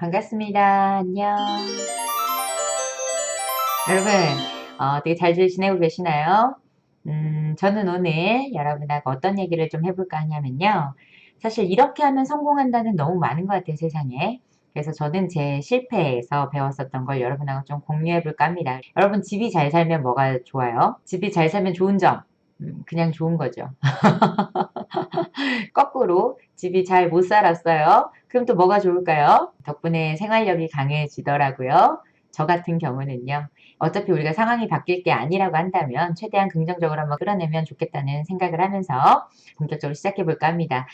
반갑습니다. 안녕. 여러분, 어, 되게 잘 지내고 계시나요? 음, 저는 오늘 여러분하고 어떤 얘기를 좀 해볼까 하냐면요. 사실 이렇게 하면 성공한다는 너무 많은 것 같아요, 세상에. 그래서 저는 제 실패에서 배웠었던 걸 여러분하고 좀 공유해볼까 합니다. 여러분, 집이 잘 살면 뭐가 좋아요? 집이 잘 살면 좋은 점. 음, 그냥 좋은 거죠. 거꾸로 집이 잘 못 살았어요. 그럼 또 뭐가 좋을까요? 덕분에 생활력이 강해지더라고요. 저 같은 경우는요. 어차피 우리가 상황이 바뀔 게 아니라고 한다면 최대한 긍정적으로 한번 끌어내면 좋겠다는 생각을 하면서 본격적으로 시작해 볼까 합니다.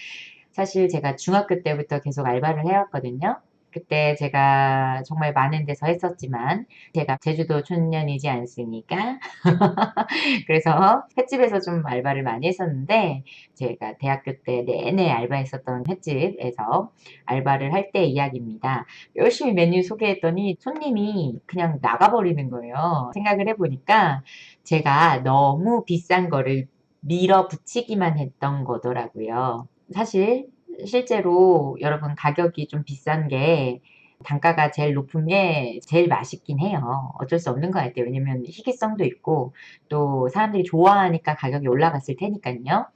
사실 제가 중학교 때부터 계속 알바를 해왔거든요. 그때 제가 정말 많은 데서 했었지만 제가 제주도 촌년이지 않습니까? 그래서 횟집에서 좀 알바를 많이 했었는데 제가 대학교 때 내내 알바했었던 횟집에서 알바를 할 때 이야기입니다. 열심히 메뉴 소개했더니 손님이 그냥 나가버리는 거예요. 생각을 해보니까 제가 너무 비싼 거를 밀어붙이기만 했던 거더라고요. 사실 실제로 여러분 가격이 좀 비싼 게 단가가 제일 높은 게 제일 맛있긴 해요. 어쩔 수 없는 것 같아요. 왜냐면 희귀성도 있고 또 사람들이 좋아하니까 가격이 올라갔을 테니까요.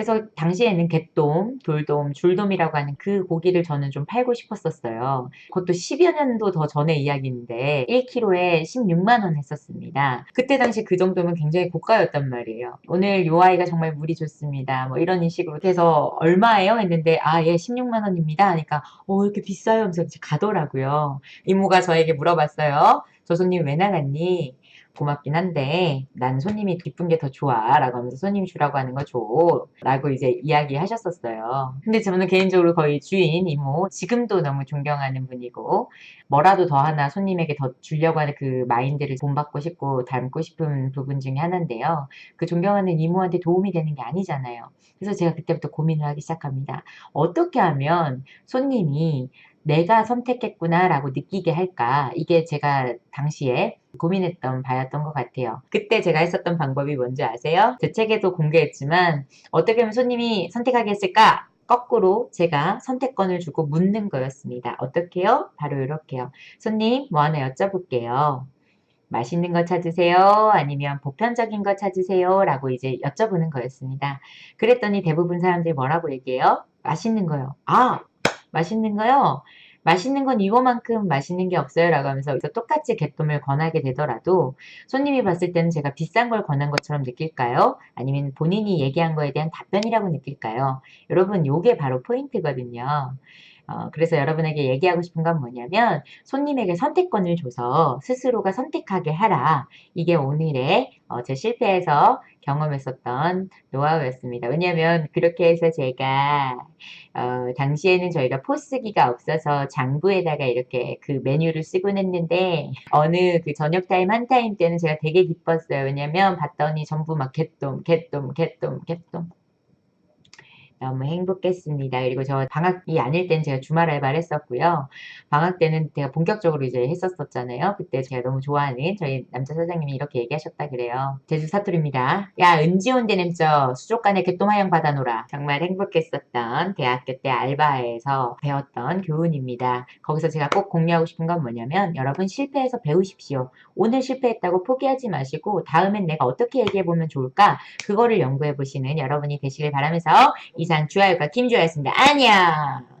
그래서 당시에는 개돔, 돌돔, 줄돔이라고 하는 그 고기를 저는 좀 팔고 싶었었어요. 그것도 10여 년도 더 전의 이야기인데 1kg에 16만 원 했었습니다. 그때 당시 그 정도면 굉장히 고가였단 말이에요. 오늘 요 아이가 정말 물이 좋습니다. 뭐 이런 식으로 해서 얼마예요? 했는데 아, 예, 16만 원입니다. 하니까 어, 이렇게 비싸요? 하면서 가더라고요. 이모가 저에게 물어봤어요. 저 손님 왜 나갔니? 고맙긴 한데 난 손님이 기쁜 게 더 좋아 라고 하면서 손님 주라고 하는 거 줘 라고 이제 이야기 하셨었어요. 근데 저는 개인적으로 거의 주인 이모 지금도 너무 존경하는 분이고 뭐라도 더 하나 손님에게 더 주려고 하는 그 마인드를 본받고 싶고 닮고 싶은 부분 중에 하나인데요. 그 존경하는 이모한테 도움이 되는 게 아니잖아요. 그래서 제가 그때부터 고민을 하기 시작합니다. 어떻게 하면 손님이 내가 선택했구나 라고 느끼게 할까? 이게 제가 당시에 고민했던 바였던 것 같아요. 그때 제가 했었던 방법이 뭔지 아세요? 제 책에도 공개했지만 어떻게 하면 손님이 선택하게 했을까? 거꾸로 제가 선택권을 주고 묻는 거였습니다. 어떻게요? 바로 이렇게요. 손님 뭐 하나 여쭤볼게요. 맛있는 거 찾으세요? 아니면 보편적인 거 찾으세요? 라고 이제 여쭤보는 거였습니다. 그랬더니 대부분 사람들이 뭐라고 얘기해요? 맛있는 거요. 아, 맛있는 거요? 맛있는 건 이거만큼 맛있는 게 없어요 라고 하면서 똑같이 개똥을 권하게 되더라도 손님이 봤을 때는 제가 비싼 걸 권한 것처럼 느낄까요? 아니면 본인이 얘기한 거에 대한 답변이라고 느낄까요? 여러분 요게 바로 포인트거든요. 어, 그래서 여러분에게 얘기하고 싶은 건 뭐냐면 손님에게 선택권을 줘서 스스로가 선택하게 하라. 이게 오늘의 어, 제 실패에서 경험했었던 노하우였습니다. 왜냐하면 그렇게 해서 제가 어, 당시에는 저희가 포스기가 없어서 장부에다가 이렇게 그 메뉴를 쓰곤 했는데 어느 그 저녁 타임 한 타임 때는 제가 되게 기뻤어요. 왜냐면 봤더니 전부 막 개똥, 개똥, 개똥, 개똥. 너무 행복했습니다. 그리고 저 방학이 아닐 땐 제가 주말 알바를 했었고요. 방학 때는 제가 본격적으로 이제 했었었잖아요. 그때 제가 너무 좋아하는 저희 남자 사장님이 이렇게 얘기하셨다 그래요. 제주 사투리입니다. 야 은지온 대냄저 수족관에 개똥하영 받아놓라. 정말 행복했었던 대학교 때 알바에서 배웠던 교훈입니다. 거기서 제가 꼭 공유하고 싶은 건 뭐냐면 여러분 실패해서 배우십시오. 오늘 실패했다고 포기하지 마시고 다음엔 내가 어떻게 얘기해보면 좋을까? 그거를 연구해 보시는 여러분이 되시길 바라면서 이상 주아유과 김주아였습니다. 안녕!